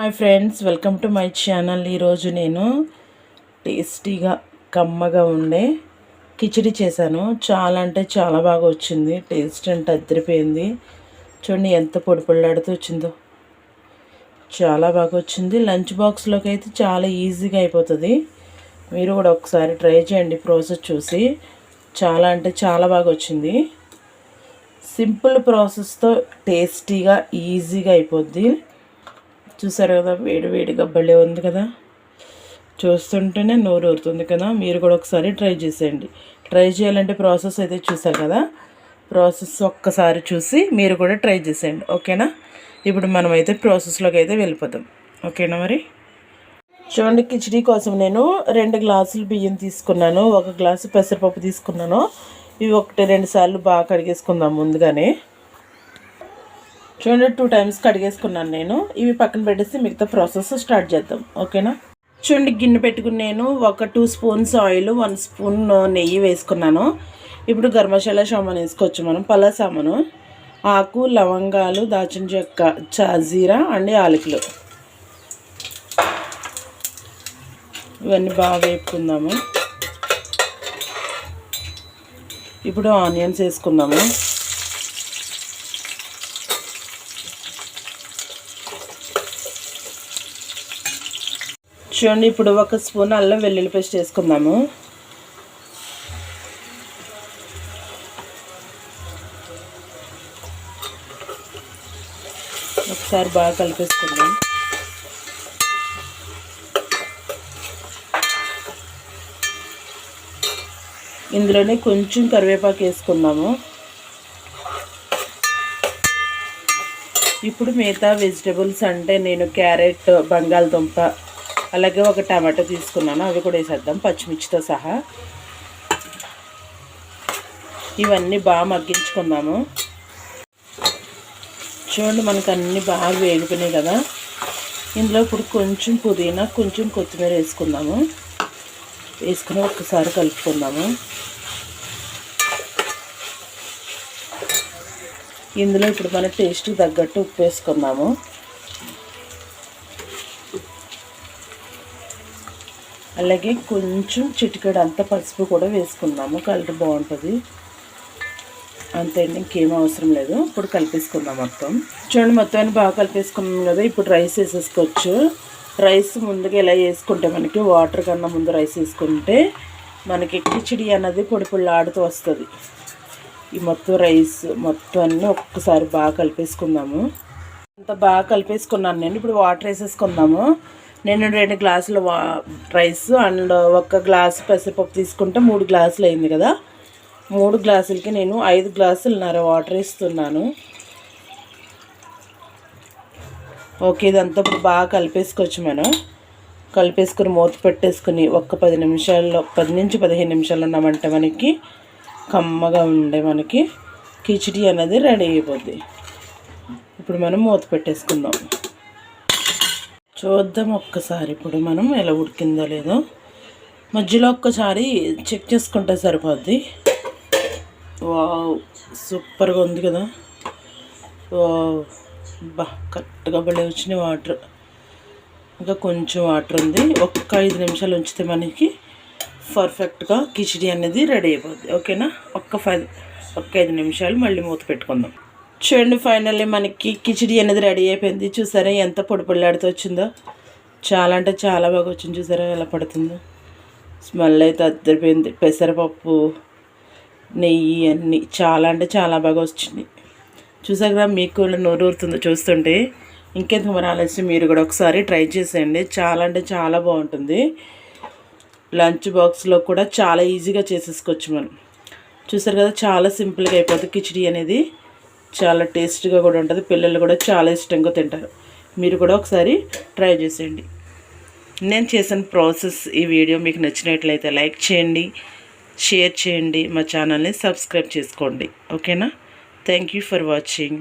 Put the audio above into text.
Hi friends welcome to my channel ఈరోజు నేను టేస్టీగా కమ్మగా ఉండే కిచిడి చేశాను. చాలా అంటే చాలా బాగా వచ్చింది. టేస్ట్ అంటే అద్దరిపోయింది చూడండి ఎంత పొడి పొళ్ళాడుతూ వచ్చిందో. చాలా బాగా వచ్చింది. లంచ్ బాక్స్లోకి అయితే చాలా ఈజీగా అయిపోతుంది. మీరు కూడా ఒకసారి ట్రై చేయండి ప్రాసెస్ చూసి. చాలా అంటే చాలా బాగా వచ్చింది. సింపుల్ ప్రాసెస్తో టేస్టీగా ఈజీగా అయిపోద్ది. చూసారు కదా వేడి వేడిగా భలే ఉంది కదా? చూస్తుంటేనే నోరు ఊరుతుంది కదా? మీరు కూడా ఒకసారి ట్రై చేసేయండి. ట్రై చేయాలంటే ప్రాసెస్ అయితే చూసారు కదా? ప్రాసెస్ ఒక్కసారి చూసి మీరు కూడా ట్రై చేసేయండి. ఓకేనా? ఇప్పుడు మనమైతే ప్రాసెస్లోకి అయితే వెళ్ళిపోతాం ఓకేనా మరి? చూడండి కిచడీ కోసం నేను రెండు గ్లాసులు బియ్యం తీసుకున్నాను. ఒక గ్లాసు పెసరపప్పు తీసుకున్నాను. ఇవి ఒకటి రెండు సార్లు బాగా కడిగేసుకుందాం ముందుగానే. చూడండి టూ టైమ్స్ కడిగేసుకున్నాను నేను. ఇవి పక్కన పెట్టేసి మిగతా ప్రాసెస్ స్టార్ట్ చేద్దాం. ఓకేనా చూడండి గిన్నె పెట్టుకుని నేను ఒక two spoons oil one spoon నెయ్యి వేసుకున్నాను. ఇప్పుడు గర్మశాల సామాన్ వేసుకోవచ్చు మనం పలా సామాను. ఆకు లవంగాలు దాచిన చెక్క చాజీరా అండ్ యాలకులు. ఇవన్నీ బాగా వేపుకుందాము. ఇప్పుడు ఆనియన్స్ వేసుకుందాము. చూడండి ఇప్పుడు ఒక స్పూన్ అల్లం వెల్లుల్లి పేస్ట్ వేసుకుందాము. ఒకసారి బాగా కలిపేసుకుందాం. ఇందులోనే కొంచెం కరివేపాకు వేసుకుందాము. ఇప్పుడు మిగతా వెజిటబుల్స్ అంటే నేను క్యారెట్ బంగాళదుంప అలాగే ఒక టమాటో తీసుకున్నాను. అవి కూడా వేసేద్దాం. పచ్చిమిర్చితో సహా. ఇవన్నీ బాగా మగ్గించుకుందాము. చూడండి మనకు అన్నీ బాగా వేగిపోయినాయి కదా. ఇందులో ఇప్పుడు కొంచెం పుదీనా కొంచెం కొత్తిమీర వేసుకుందాము. వేసుకుని ఒక్కసారి కలుపుకుందాము. ఇందులో ఇప్పుడు మన టేస్ట్కి తగ్గట్టు ఉప్పు వేసుకుందాము. అలాగే కొంచెం చిటికెడు అంత పసుపు కూడా వేసుకుందాము. కలర్ బాగుంటుంది. అంతే ఇంకేం అవసరం లేదు. ఇప్పుడు కలిపేసుకుందాం మొత్తం. చూడండి మొత్తాన్ని బాగా కలిపేసుకున్నాం కదా. ఇప్పుడు రైస్ వేసేసుకోవచ్చు. రైస్ ముందుగా ఎలా వేసుకుంటే మనకి వాటర్ కన్నా ముందు రైస్ వేసుకుంటే మనకి కిచిడి అన్నది పొడి పొళ్ళాడుతూ వస్తుంది. ఈ మొత్తం రైస్ మొత్తం అన్నీ ఒక్కసారి బాగా కలిపేసుకుందాము. అంత బాగా కలిపేసుకున్నాను నేను. ఇప్పుడు వాటర్ వేసేసుకుందాము. నేను రెండు గ్లాసుల రైస్ అండ్ ఒక గ్లాసు పెసరపప్పు తీసుకుంటే మూడు గ్లాసులు అయింది కదా. మూడు గ్లాసులకి నేను ఐదు గ్లాసులున్నర వాటర్ ఇస్తున్నాను. ఓకే ఇదంతా ఇప్పుడు బాగా కలిపేసుకోవచ్చు మనం. కలిపేసుకుని మూత పెట్టేసుకుని ఒక్క పది నిమిషాల్లో పది నుంచి పదిహేను నిమిషాలు ఉన్నామంటే మనకి. కమ్మగా ఉండే మనకి కిచిడి అనేది రెడీ అయిపోద్ది. ఇప్పుడు మనం మూత పెట్టేసుకుందాం. చూద్దాం ఒక్కసారి. ఇప్పుడు మనం ఎలా ఉడికిందో లేదో. మధ్యలో ఒక్కసారి చెక్ చేసుకుంటే సరిపోద్ది. వావ్ సూపర్గా ఉంది కదా. బా కరెక్ట్గా భలే వచ్చినాయి వాటర్. ఇంకా కొంచెం వాటర్ ఉంది. ఒక్క ఐదు నిమిషాలు ఉంచితే మనకి పర్ఫెక్ట్గా కిచిడి అనేది రెడీ అయిపోద్ది. ఓకేనా? ఒక్క ఫైవ్ ఒక్క ఐదు నిమిషాలు మళ్ళీ మూత పెట్టుకుందాం. చూడండి ఫైనల్లీ మనకి కిచిడి అనేది రెడీ అయిపోయింది. చూసారా ఎంత పొడి పొడిలాడుతూ వచ్చిందో? చాలా అంటే చాలా బాగా వచ్చింది. చూసారా ఎలా పడుతుందో? స్మెల్ అయితే అద్దరిపోయింది. పెసరపప్పు నెయ్యి అన్నీ చాలా అంటే చాలా బాగా వచ్చింది. చూసాక మీకు కూడా నోరు ఊరుతుందో చూస్తుంటే? ఇంకెందుకు మరి ఆలస్యం మీరు కూడా ఒకసారి ట్రై చేసేయండి. చాలా అంటే చాలా బాగుంటుంది. లంచ్ బాక్స్లో కూడా చాలా ఈజీగా చేసేసుకోవచ్చు మనం. చూసారు కదా చాలా సింపుల్గా అయిపోతుంది కిచిడి అనేది. చాలా టేస్ట్గా కూడా ఉంటుంది. పిల్లలు కూడా చాలా ఇష్టంగా తింటారు. మీరు కూడా ఒకసారి ట్రై చేసేయండి. నేను చేసిన ప్రాసెస్ ఈ వీడియో మీకు నచ్చినట్లయితే లైక్ చేయండి షేర్ చేయండి. మా ఛానల్ని సబ్స్క్రైబ్ చేసుకోండి. ఓకేనా? Thank you for watching.